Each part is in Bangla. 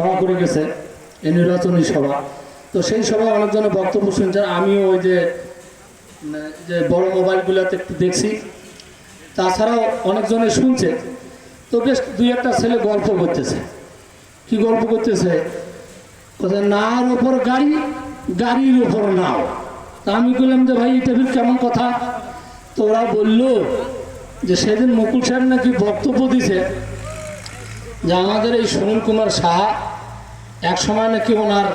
সভা করে গেছে, এই নির্বাচনী সভা। তো সেই সভায় অনেকজনের বক্তব্য শুনছেন, আমিও ওই যে যে বড় মোবাইলগুলোতে একটু দেখছি। তাছাড়াও অনেকজনে শুনছে। তো বেশ দুই একটা ছেলে গল্প করতেছে। কি গল্প করতেছে? নার ওপর গাড়ি, গাড়ির ওপর নাও। তা আমি বললাম যে, ভাই এটা কেমন কথা? তো ওরা বলল যে, সেদিন মুকুল সাহেব নাকি বক্তব্য দিছে যে আমাদের এই সুনীল কুমার সাহা এক সময় নাকি ওনার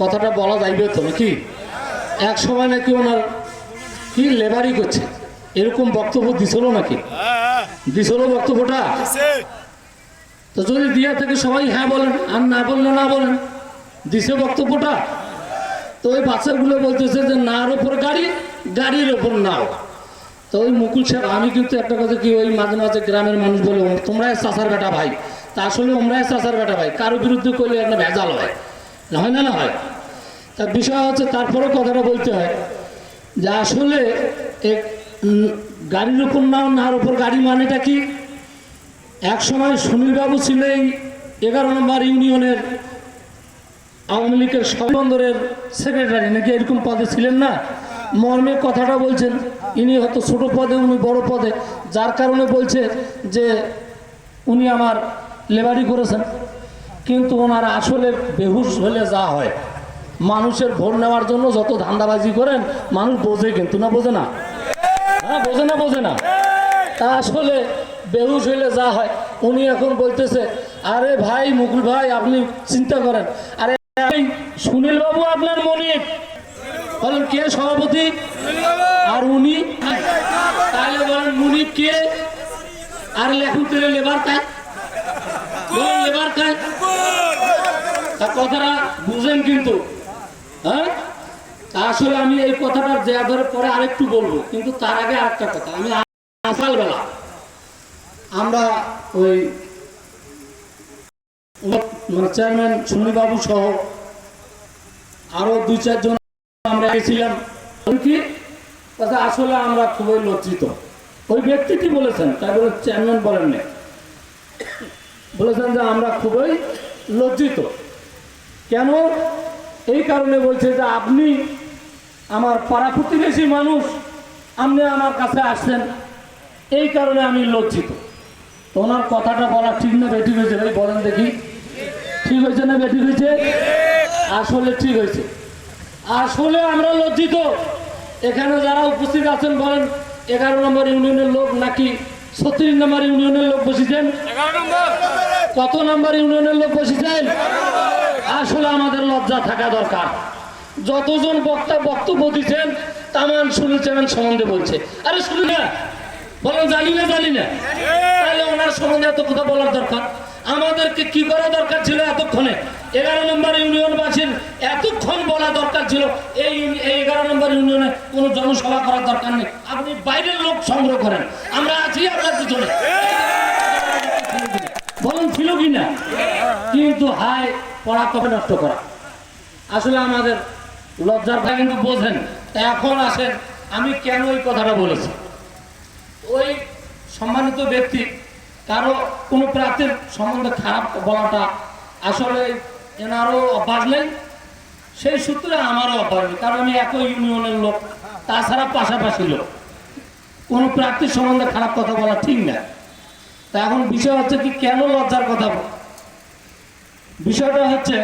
কথাটা বলা যাইবে তো নাকি? এক সময় নাকি ওনার কি লেবারি করছে? এরকম বক্তব্য দিছিল নাকি? দিছিল বক্তব্যটা? তো যদি দিয়া থেকে সবাই হ্যাঁ বলেন, আর না বললে না বলেন। দিছে বক্তব্যটা? তো ওই বাচ্চাগুলো বলতেছে যে নার ওপর গাড়ি, গাড়ির ওপর নাও। তো ওই মুকুল সাহেব, আমি কিন্তু একটা কথা কি, ওই মাঝে মাঝে গ্রামের মানুষ বলে তোমরাই চাষার বেটা ভাই। তা আসলে তোমরাই চাষার বেটা ভাই। কারও বিরুদ্ধে করলে একটা ভেজাল হয়। না হয় না না হয়। তা বিষয় হচ্ছে তারপরে কথাটা বলতে হয় যে আসলে গাড়ির উপর নাও নার উপর গাড়ি মানেটা কি? এক সময় সুনীলবাবু ছিল এই এগারো নম্বর ইউনিয়নের আওয়ামী লীগের সবন্দরের সেক্রেটারি, নাকি এরকম পদে ছিলেন না? মর্মে কথাটা বলছেন ইনি হয়তো ছোট পদে, উনি বড় পদে। যার কারণে বলছে যে উনি আমার লেবারি করেছেন। কিন্তু ওনার আসলে বেহুশ হলে যা হয়। মানুষের ভোট নেওয়ার জন্য যত ধান্দাবাজি করেন, মানুষ বোঝে কিন্তু না, বোঝে না? হ্যাঁ বোঝে না বোঝে না? তা আসলে বেহুশ হইলে যা হয়। উনি এখন বলতেছে, আরে ভাই, মুকুল ভাই, আপনি চিন্তা করেন। আরে সুনীল বাবু আপনার মনিব। বলেন কে সভাপতি? আর উনি? তাহলে বলেন মুনিব কে? আর লেখুন তেলে লেবার কাজ লেবার কাজ তা কথাটা বুঝেন কিন্তু হ্যাঁ? আসলে আমি এই কথাটা যে ধরে পরে আরেকটু বলব, কিন্তু তার আগে আরেকটা কথা। আমি সকালবেলা আমরা ওই মানে চেয়ারম্যান সুনীলবাবু সহ আরও দুই চারজন বলি কি? আসলে আমরা খুবই লজ্জিত। ওই ব্যক্তিটি বলেছেন? তাই বলে চেয়ারম্যান বলেন বলেছেন যে আমরা খুবই লজ্জিত। কেন? এই কারণে বলছে যে আপনি আমার পাড়া প্রতিবেশী মানুষ, আপনি আমার কাছে আসছেন। এই কারণে আমি লজ্জিত। ওনার কথাটা বলা ঠিক না, বেঠিক হয়েছে ভাই বলেন দেখি। ঠিক হয়েছে না বেঠিক হয়েছে? আসলে ঠিক হয়েছে। আসলে আমরা লজ্জিত। এখানে যারা উপস্থিত আছেন বলেন এগারো নম্বর ইউনিয়নের লোক নাকি ছত্রিশ নম্বর ইউনিয়নের লোক বসেছেন? কত নম্বর ইউনিয়নের লোক বসেছেন? আসলে আমাদের লজ্জা থাকা দরকার। যতজন বক্তা বক্তব্য দিচ্ছেন তামান চ্যানেল সম্বন্ধে বলছে। আরে শুনি না বলেন জানি না জানি না। তাহলে ওনার সম্বন্ধে এত কথা বলার দরকার? আমাদেরকে কি করা দরকার ছিল এতক্ষণে? এগারো নম্বর ইউনিয়নবাসীর এতক্ষণ বলা দরকার ছিল, এই এগারো নম্বর ইউনিয়নে কোনো জনসভা করার দরকার নেই। আপনি বাইরের লোক সংগ্রহ করেন। আমরা আছি আপনার পিছনে বলুন, ছিল কি না? কিন্তু হাই পড়া কবে নষ্ট করা? আসলে আমাদের লজ্জার ভাই কিন্তু বোঝেন, এখন আসেন, আমি কেন ওই কথাটা বলেছি? ওই সম্মানিত ব্যক্তি, কারও কোনো প্রার্থীর সম্বন্ধে খারাপ বলাটা আসলে এনারও অভ্যাস নেই। সেই সূত্রে আমারও অপারে কারণ আমি একই ইউনিয়নের লোক, তাছাড়া পাশাপাশি লোক। কোনো প্রার্থীর সম্বন্ধে খারাপ কথা বলা ঠিক না। তা এখন বিষয় হচ্ছে কি, কেন লজ্জার কথা বিষয়টা হচ্ছে